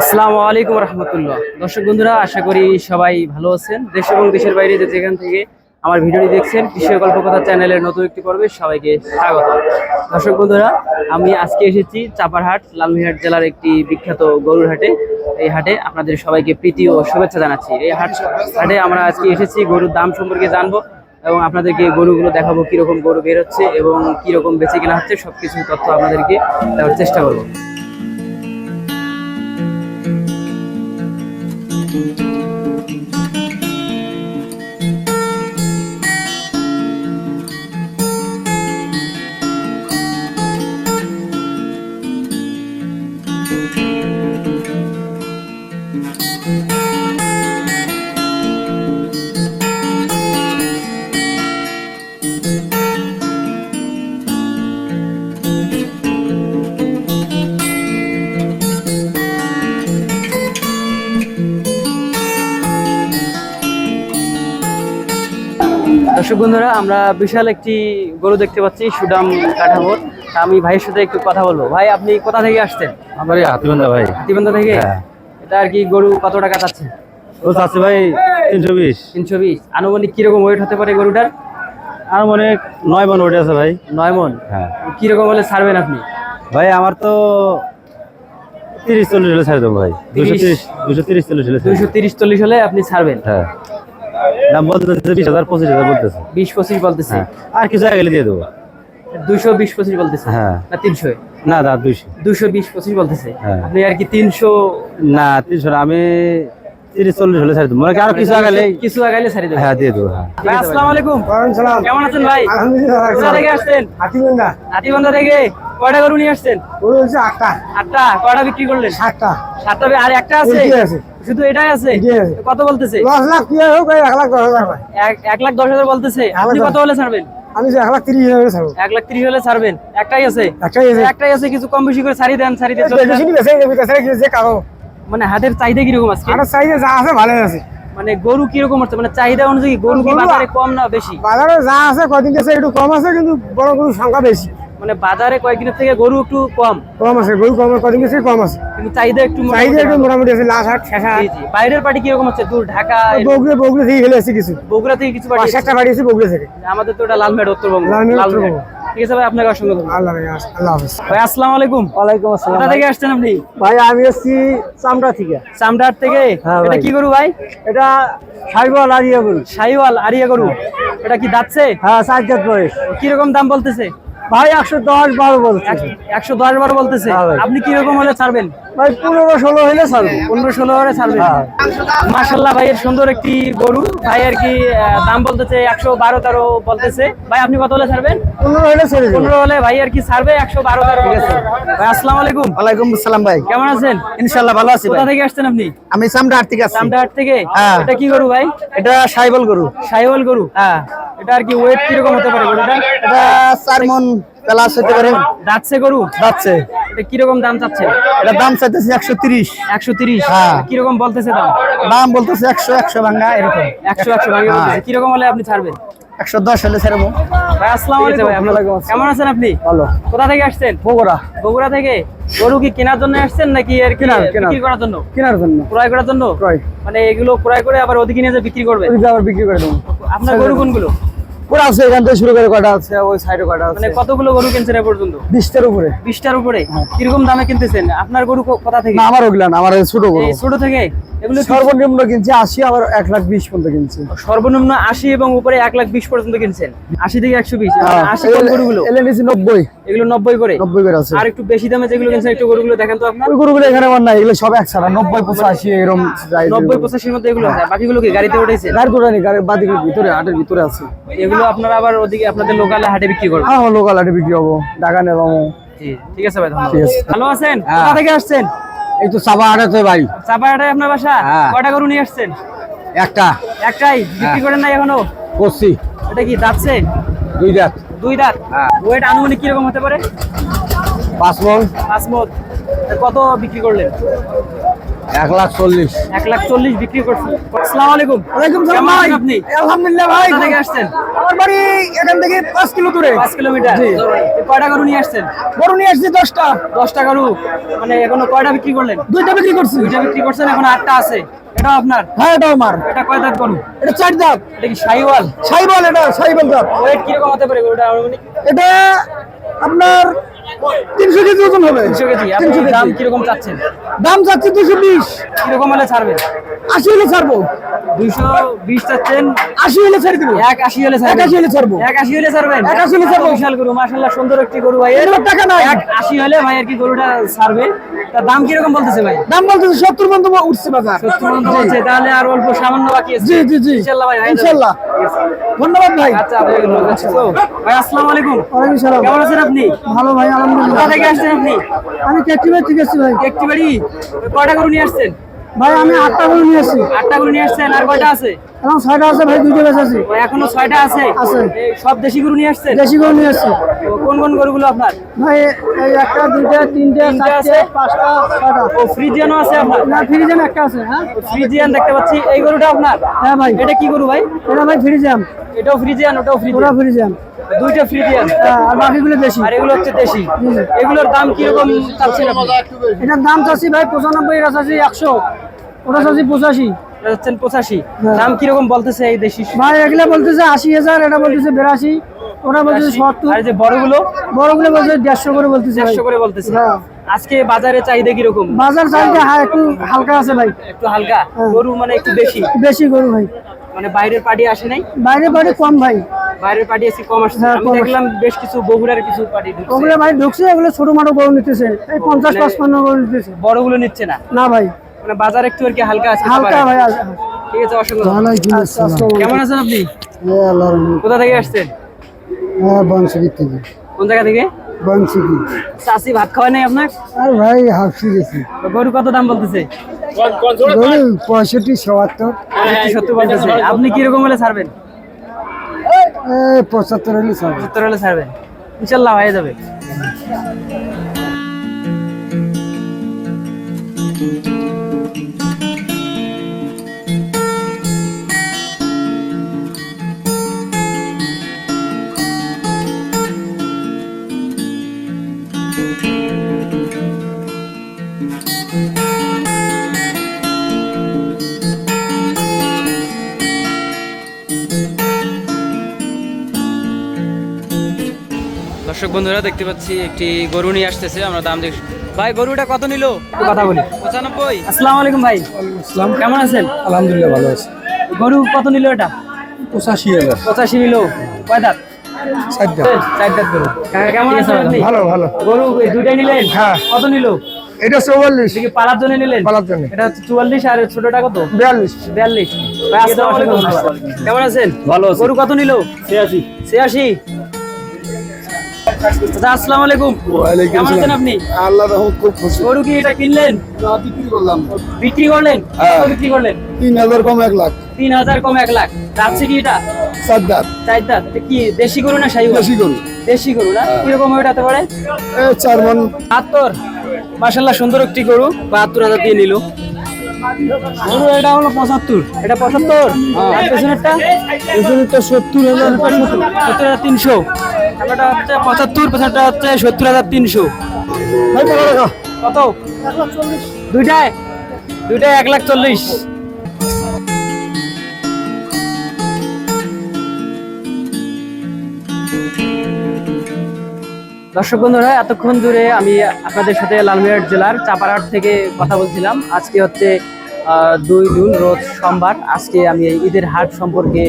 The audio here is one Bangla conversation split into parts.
আসসালামু আলাইকুম রহমতুল্লাহ। দর্শক বন্ধুরা, আশা করি সবাই ভালো আছেন। দেশ এবং দেশের বাইরে যে যেখান থেকে আমার ভিডিওটি দেখছেন, কৃষি গল্প কথা চ্যানেলের নতুন একটি পর্বে সবাইকে স্বাগত। দর্শক বন্ধুরা, আমি আজকে এসেছি চাপারহাট, লালমিহাট জেলার একটি বিখ্যাত গরুর হাটে। এই হাটে আপনাদের সবাইকে প্রীতি ও শুভেচ্ছা জানাচ্ছি। এই হাট হাটে আমরা আজকে এসেছি, গরুর দাম সম্পর্কে জানব এবং আপনাদেরকে গরুগুলো দেখাবো, কীরকম গরু বের হচ্ছে এবং কীরকম বেঁচে কেনা হচ্ছে সবকিছু তথ্য আপনাদেরকে দেওয়ার চেষ্টা করব। দর্শক বন্ধুরা আমরা বিশাল একটি গরু দেখতে পাচ্ছি সুদাম কাঠামোর। আমি ভাইয়ের সাথে একটু কথা বলব। ভাই আপনি কোথা থেকে আসছেন? আমার হাতিবান্ধা ভাই। হাতিবান্ধা থেকে? হ্যাঁ। এটা আর কি গরু কত টাকা চাচ্ছে? ও চাচ্ছে ভাই তিনশো বিশ। তিনশো বিশ। আনুমানিক কীরকম ওয়েট হতে পারে গরুটার? আর মনে হয় নয় মন ওঠে আছে ভাই। নয় মন? হ্যাঁ। কীরকম হলে ছাড়বেন আপনি? ভাই আমার তো তিরিশ চল্লিশ হলে ছাড়ে দেবো ভাই। দুশো তিরিশ? দুশো তিরিশ চল্লিশ হলে দুইশো তিরিশ চল্লিশ হলে আপনি ছাড়বেন? হ্যাঁ। দাম বলতেছে বিশ হাজার পঁচিশ হাজার বলতেছে। বিশ পঁচিশ বলতেছে। হ্যাঁ আর কিছু আগে দিয়ে দেবো। দুইশো বিশ পঁচিশ বলতেছে? হ্যাঁ। না তিনশো? না দা দুইশো। দুইশো বিশ পঁচিশ বলতেছে? হ্যাঁ। আপনি আর কি তিনশো? না তিনশো না আমি তিরিশ চল্লিশ হলে ছাড়ে দেবো। মনে হয় আর কিছু আগালে কিছু আগাইলে ছাড়ি দেবেন হ্যাঁ দিয়ে দেবো হ্যাঁ। আসসালামু আলাইকুম কেমন আছেন ভাই? কোথা থেকে আসছেন? হাতিবন্ধা হাতিবান্ধা থেকে? কয়টা গরু নিয়ে আসছেন? ওই হচ্ছে আটটা। আটটা। কয়টা বিক্রি করলেন? সাতটা। সাতটা আর একটা আছে? আছে। শুধু এটাই আছে? কত বলতেছে? দশ লাখ কি হোক এক লাখ দশ হাজার এক- লাখ দশ হাজার বলতেছে? আপনি কত হলে ছাড়বেন? আমি এক লাখ তিরিশ হাজার ছাড়বো। এক লাখ তিরিশ হলে ছাড়বেন। একটাই আছে? একটাই আছে। একটাই আছে কিছু কম বেশি করে ছাড়ি দেন ছাড়ি দেন যে কারও? মানে হাতের চাহিদা কীরকম আজকে? আর সাইজে যা আছে ভালোই আছে। মানে গরু কীরকম হচ্ছে? মানে চাহিদা অনুযায়ী গরু কি বাজারে কম না বেশি? বাজারে যা আছে কদিন আছে একটু কম আছে কিন্তু বড় গরুর সংখ্যা বেশি। মানে বাজারে কয়েকদিনের থেকে গরু একটু কম। কম আছে গরু কম কদিন আছে কম আছে। কিন্তু চাহিদা একটু চাহিদা একটু মোটামুটি আছে লাশ হাট শেষা জি, জি। বাইরের পার্টি কীরকম হচ্ছে? দূর ঢাকা বগুড়ে বগুড়ে থেকে আসছি কিছু। বগুড়া থেকে কিছু পার্টি বাড়ি আছে বগুড়ে থেকে। আমাদের তো এটা লালমেট উত্তরবঙ্গ। লালমেট। উত্তরবঙ্গ। ঠিক আছে ভাই আপনাকে অসংখ্য ধন্যবাদ। আল্লাহ ভাই আল্লাহ হাফেজ। ভাই আসসালামু আলাইকুম। ওয়ালাইকুম আসসালাম কোথা থেকে আসছেন আপনি? ভাই আমি এসছি চামড়া থেকে। থেকে? হ্যাঁ এটা কি গরু ভাই? এটা সাইবল আরিয়া গরু। আরিয়া গরু। এটা কি হ্যাঁ বয়স। দাম বলতেছে? ভাই একশো দশ বারো বলছে। একশো দশ বারো বলতেছে। হ্যাঁ আপনি কীরকম হলে ছাড়বেন? ভাই পনেরো ষোলো হলে ছাড়বো। পনেরো ষোলো হলে ছাড়বেন। হ্যাঁ। মাসাল্লাহ ভাইয়ের সুন্দর একটি গরু। ভাই আর কি দাম বলতেছে একশো বারো তেরো বলতেছে। ভাই আপনি কত হলে ছাড়বেন? পনেরো হলে পনেরো হলে ভাই আর কি ছাড়বে একশো বারো তেরো ভাই আসসালামু আলাইকুম। ওয়ালাইকুম আসসালাম ভাই। কেমন আছেন? ইনশাল্লাহ ভালো আছি কোথা থেকে আসছেন আপনি? আমি চামড়া আর্থিক আছি চামড়াহাট থেকে? হ্যাঁ। এটা কি গরু ভাই? এটা সাইবল গরু। সাইওয়াল গরু। হ্যাঁ। এটা আর কি ওয়েট কীরকম হতে পারে গরুটা এটা চার মন প্লাস হতে পারে। যাচ্ছে গরু? যাচ্ছে। এটা কীরকম দাম চাচ্ছে এটা দাম চাইতেছে একশো তিরিশ। একশো তিরিশ। কীরকম বলতেছে দাম? দাম বলতেছে একশো একশো ভাঙ্গা এরকম। একশো একশো ভাগে কীরকম হলে আপনি ছাড়বেন? একশো দশ হলে ছেড়বো। ভাই আসসালামু আলাইকুম। কেমন আছেন আপনি? ভালো। কোথা থেকে আসছেন? বগুড়া। বগুড়া থেকে? গরু কি কেনার জন্য আসছেন নাকি আর কেনার, কেনার। বিক্রি করার জন্য? কেনার জন্য। ক্রয় করার জন্য? ক্রয়। মানে এগুলো ক্রয় করে আবার ওদিকে নিয়ে বিক্রি করবে? আবার বিক্রি করে দেবো। আপনার গরু কোনগুলো? ওরা আছে এখান থেকে শুরু করে কটা আছে ওই সাইডে কটা আছে মানে কতগুলো গরু কিনছেন পর্যন্ত? উপরে। উপরে? কীরকম দামে কিনতেছেন? আপনার গরু কোথা থেকে? না আমার ওগুলা না আমার ছোট গরু। ছোট থেকে? এগুলো সর্বনিম্ন কিনছি আশি আবার এক লাখ বিশ পর্যন্ত কিনছি। সর্বনিম্ন আশি এবং উপরে এক লাখ বিশ পর্যন্ত কিনছেন। আশি থেকে একশো বিশ আশি কোন গরুগুলো? এলে নব্বই। এগুলো নব্বই করে। নব্বই করে আছে। আর একটু বেশি দামে যেগুলো কিনছেন একটু গরুগুলো দেখেন তো আপনার। গরুগুলো এখানে আমার নাই এগুলো সব নব্বই পঁচাশি এরকম নব্বই পঁচাশির মধ্যে এগুলো আছে। বাকিগুলো কি গাড়িতে উঠেছে? গাড়ি বাদিকের ভিতরে হাটের ভিতরে আছে। এগুলো আপনারা আবার ওদিকে আপনাদের লোকালে হাটে বিক্রি করবেন। হ্যাঁ লোকাল হাটে বিক্রি হব। ঠিক আছে ভাই ধন্যবাদ। ভালো আছেন? হ্যাঁ। কোথা থেকে আসছেন? এই তো চাপা বাড়ি চাপাহাটায় আপনার বাসা? হ্যাঁ। কয়টা গরু নিয়ে আসছেন? একটা। একটাই? বিক্রি করেন নাই এখনও? করছি। এটা কি দাঁতছে দুই দাঁত। দুই দাঁত? হ্যাঁ। ওয়েট আনুমানিক কীরকম হতে পারে? পাঁচ মন। পাঁচ মন। কত বিক্রি করলেন? এক লাখ চল্লিশ। এক লাখ চল্লিশ বিক্রি করছেন আসসালামু আলাইকুম। ওয়ালাইকুম সালাম ভাই? আপনি? আলহামদুলিল্লাহ ভাই। থেকে আসছেন? আমার বাড়ি এখান থেকে পাঁচ কিলো দূরে পাঁচ কিলোমিটার। কয়টা গরু নিয়ে আসছেন? গরু নিয়ে আসছি দশটা। দশটা গরু। মানে এখনও কয়টা বিক্রি করলেন? দুইটা বিক্রি করছি। দুইটা বিক্রি করছেন এখন আটটা আছে। এটা আপনার? হ্যাঁ এটা আমার। এটা কয় দাঁত গরু? এটা চার দাঁত। এটা কি সাইওয়াল? সাইবল এটা সাইবল দাঁত। ওয়েট কীরকম হতে পারে গরুটা এটা আপনার তিনশো কেজি ওজন হবে। তিনশো কেজি আপনি দাম কীরকম চাচ্ছেন? দাম চাচ্ছে দুশো বিশ। কীরকম হলে ছাড়বেন? আশি হলে ছাড়বো। দুইশো বিশ চাচ্ছেন। আশি হলে ছেড়ে দিবো। এক আশি হলে এক আশি হলে ছাড়বো। এক আশি হলে ছাড়বেন। এক আশি হলে ছাড়বো। বিশাল গরু মাশাল্লাহ সুন্দর একটি গরু ভাই। এর টাকা নাই। এক আশি হলে ভাই আর কি গরুটা ছাড়বে। তার দাম কীরকম বলতেছে ভাই? দাম বলতেছে সত্তর পর্যন্ত উঠছে বাজার। সত্তর পর্যন্ত বলছে তাহলে আর অল্প সামান্য বাকি আছে। জি জি জি। ইনশাল্লাহ ভাই ইনশাল্লাহ ধন্যবাদ ভাই। আচ্ছা তো ভাই আসসালামু আলাইকুম। ওয়ালাইকুম সালাম। কেমন আছেন আপনি? ভালো ভাই আলহামদুলিল্লাহ। কোথা থেকে আসছেন আপনি? আমি ক্যাটরিমে ঠিক আছি ভাই। একটি বাড়ি কয়টা গরু নিয়ে আসছেন? ভাই আমি আটটা করে নিয়ে আসছি আটটা গরু নিয়ে আসছেন আর কয়টা আছে? এখন ছয়টা আছে ভাই দুইটা বেশ আছে। এখনও ছয়টা আছে? আছে। সব দেশি গরু নিয়ে আসছে দেশি গরু নিয়ে আসছে কোন কোন গরুগুলো আপনার? ভাই এই একটা দুইটা তিনটে চারটে? পাঁচটা ছয়টা। ও ফ্রিজিয়ানও আছে আপনার? না ফ্রিজেম একটা আছে হ্যাঁ? ফ্রিজিয়ান দেখতে পাচ্ছি। এই গরুটা আপনার? হ্যাঁ ভাই। এটা কি গরু ভাই? এটা ভাই ফ্রিজেম এটাও ফ্রিজিয়ান ওটাও ফ্রিজিয়ান। ফ্রিজেম দুইটা ফ্রিজিয়ান? হ্যাঁ আর বাকিগুলো দেশি। আর এগুলো হচ্ছে দেশি। এগুলোর দাম কীরকম চাচ্ছেন আপনি? এটার দাম চাচ্ছি ভাই পঁচানব্বই চাচ্ছি একশো। ওটা চাচ্ছি পঁচাশি হচ্ছেন পঁচাশি। হ্যাঁ। দাম কীরকম বলতেছে এই দেশি? ভাই এগুলা বলতেছে আশি হাজার এটা বলতেছে বিরাশি। ওটা বলতেছে সত্তর। আর যে বড়গুলো? বড়গুলো বলছে দেড়শো করে বলতেছে দেড়শো করে বলতেছে। হ্যাঁ। আজকে বাজারে চাহিদা কীরকম? বাজার চাইতে হ্যাঁ একটু হালকা আছে ভাই। একটু হালকা। গরু মানে একটু বেশি? বেশি গরু ভাই। মানে বাইরের পার্টি আসে নাই? কম ভাই। বাইরের পার্টি এসে কম আসছে। আমি দেখলাম বেশ কিছু বগুড়ার কিছু পার্টি ঢুকছে। ওগুলো ভাই ঢুকছে ওগুলো ছোট মাটো গরু নিতেছে। এই পঞ্চাশ পাঁচপান্ন গরু নিতেছে। বড়গুলো নিচ্ছে না? না ভাই। মানে বাজার একটু আর কি হালকা আছে হালকা ভাই ঠিক আছে অসংখ্য ধন্যবাদ। আচ্ছা, কেমন আছেন আপনি। কোথা থেকে আসছেন? হ্যাঁ বংশগীত থেকে। কোন জায়গা থেকে? বংশগীত চাষি ভাত খাওয়াই নাই আপনার? আর ভাই হাফসি গেছি। গরু কত দাম বলতেছে? গরু পঁয়ষট্টি সত্তর পঁয়ষট্টি, সত্তর বলতেছে। আপনি কীরকম হলে ছাড়বেন? এই পঁচাত্তর হলে সব সত্তর হলে ছাড়বেন। ইনশাল্লাহ হয়ে যাবে। দর্শক বন্ধুরা দেখতে পাচ্ছি একটি গরু নিয়ে আসতেছে। আমরা দাম দেখ ভাই গরুটা কত নিল? কথা বলি। পঁচানব্বই। আসসালামু আলাইকুম ভাই। কেমন আছেন? আলহামদুলিল্লাহ ভালো আছে। গরু কত নিল এটা? পঁচাশি হাজার। পঁচাশি নিল। কয় দাঁত? গরু। কেমন আছেন আপনি? ভালো ভালো। গরু এই নিলেন? হ্যাঁ। কত নিল? এটা চৌয়াল্লিশ। পালার জন্য নিলেন? পালার জন্য। এটা চুয়াল্লিশ আর ছোটটা কত? বিয়াল্লিশ। বিয়াল্লিশ। ভাই কেমন আছেন ভালো গরু কত নিল? ছিয়াশি। ছিয়াশি। আসসালামু আলাইকুম। কেমন আছেন আপনি? আল্লাহ রহমত খুব খুশি। গরু কি এটা কিনলেন? বিক্রি করলাম। বিক্রি করলেন? হ্যাঁ। বিক্রি করলেন? তিন হাজার কম এক লাখ। তিন হাজার কম এক লাখ। যাচ্ছে কি এটা? সাদ্দার চার দাঁত কি দেশি গরু না গরু। দেশি গরু না? কীরকম ওইটাতে পারে? এই চার মন। বাহাত্তর। মাসাল্লাহ সুন্দর একটি গরু। বাহাত্তর হাজার দিয়ে নিল। গরু এটা হলো পঁচাত্তর। এটা পঁচাত্তর? আর পেছনেরটা? পেছনেরটা সত্তর হাজার সত্তর হাজার তিনশো। এটা হচ্ছে পঁচাত্তর পেছনটা হচ্ছে সত্তর হাজার তিনশো। কত? দুইটায়? দুইটায় এক লাখ চল্লিশ। দর্শক বন্ধুরা এতক্ষণ ধরে আমি আপনাদের সাথে লালমিরহাট জেলার চাপারহাট থেকে কথা বলছিলাম। আজকে হচ্ছে দুই জুন, রোজ সোমবার। আজকে আমি এই ঈদের হাট সম্পর্কে,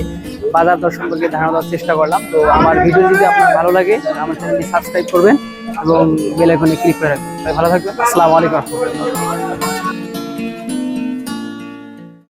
বাজার দর সম্পর্কে ধারণা দেওয়ার চেষ্টা করলাম। তো আমার ভিডিও যদি আপনার ভালো লাগে আমার চ্যানেলটি সাবস্ক্রাইব করবেন এবং বেল আইকনে ক্লিক করে রাখবেন। ভালো থাকবেন। আসসালামু আলাইকুম।